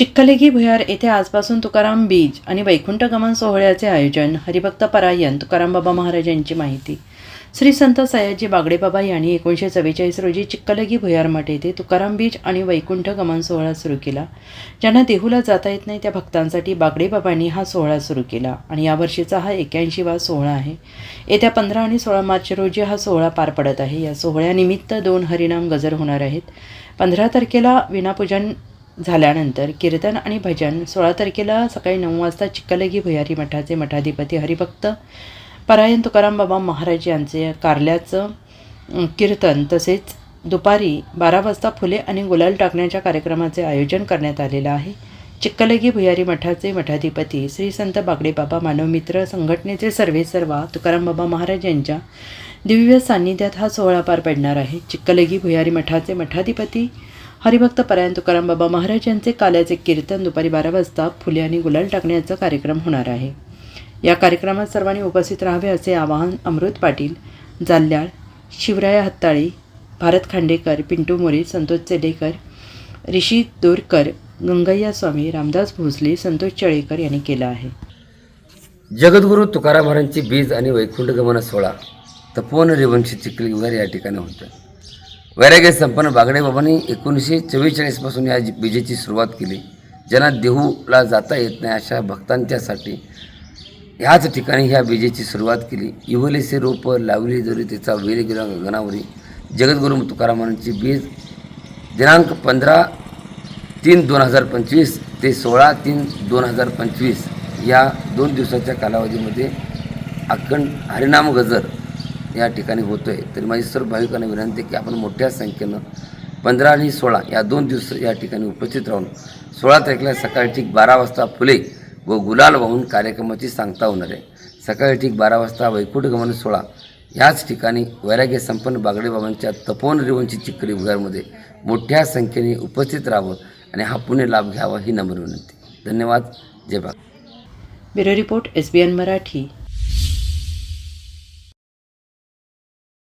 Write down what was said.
चिखलेगी भुयार येथे आजपासून तुकाराम बीज आणि वैकुंठ गमन सोहळ्याचे आयोजन हरिभक्त परायण तुकाराम बाबा महाराज यांची माहिती. श्री संत सयाजी बागडेबाबा यांनी एकोणीसशे चव्वेचाळीस रोजी चिक्कलगी भुयार मठ येथे तुकाराम बीज आणि वैकुंठ गमन सोहळा सुरू केला. ज्यांना देहूला जाता येत नाही त्या भक्तांसाठी बागडेबाबांनी हा सोहळा सुरू केला आणि यावर्षीचा हा एक्याऐंशीवा सोहळा आहे. येत्या पंधरा आणि सोळा मार्च रोजी हा सोहळा पार पडत आहे. या सोहळ्यानिमित्त दोन हरिनाम गजर होणार आहेत. पंधरा तारखेला विनापूजन झाल्यानंतर कीर्तन आणि भजन सोळा तारखेला सकाळी नऊ वाजता चिक्कलगी भुयारी मठाचे मठाधिपती हरिभक्त परायण तुकाराम बाबा महाराज यांचे कारल्याचं कीर्तन तसेच दुपारी बारा वाजता फुले आणि गुलाल टाकण्याच्या कार्यक्रमाचे आयोजन करण्यात आलेलं आहे. चिक्कलगी भुयारी मठाचे मठाधिपती श्री संत बागडे बाबा मानवमित्र संघटनेचे सर्वे सर्वा तुकाराम बाबा महाराज यांच्या दिव्य सान्निध्यात हा सोहळा पार पडणार आहे. चिक्कलगी भुयारी मठाचे मठाधिपती हरिभक्त परायण तुकाराम बाबा महाराज यांचे काल्याचे कीर्तन दुपारी बारा वाजता फुले आणि गुलाल टाकण्याचा कार्यक्रम होणार आहे. या कार्यक्रमात सर्वांनी उपस्थित राहावे असे आवाहन अमृत पाटील जाल्याळ शिवराया हत्ताळी भारत खांडेकर पिंटू मोरे संतोष चेडेकर ऋषी दोरकर गंगय्या स्वामी रामदास भोसले संतोष चळेकर यांनी केलं आहे. जगद्गुरू तुकाराम महाराजांची बीज आणि वैकुंठ गमन सोहळा तपोवन रेवंशी चिखली या ठिकाणी होतं वैराग्य संपन्न बागडे बाबांनी एकोणीसशे चव्वेचाळीसपासून या विजेची बीजेची सुरुवात केली. ज्यांना देहूला जाता येत नाही अशा भक्तांच्यासाठी ह्याच ठिकाणी ह्या बीजेची सुरुवात केली. इवलेसे रोप लावली जरी तिचा वेल गेला गगनावरी. जगद्गुरू तुकारामांची बीज दिनांक पंधरा तीन दोन हजार पंचवीस ते सोळा तीन दोन हजार पंचवीस या दोन दिवसाच्या कालावधीमध्ये अखंड हरिनाम गजर या ठिकाणी होतो आहे तरी माझी सर्व भाविकांना विनंती आहे की आपण मोठ्या संख्येनं पंधरा आणि सोळा या दोन दिवस या ठिकाणी उपस्थित राहून सोळा तारखेला सकाळी ठीक बारा वाजता फुले व गुलाल वाहून कार्यक्रमाची सांगता होणार आहे. सकाळी ठीक बारा वाजता वैकुंठ गमन सोहळा याच ठिकाणी वैराग्य संपन्न बागडे बाबांच्या तपोवन रेवंची चिखली भुगारमध्ये मोठ्या संख्येने उपस्थित राहावं आणि हा पुणे लाभ घ्यावा ही नम्र विनंती. धन्यवाद. Jay Bag bureau report S B N Marathi.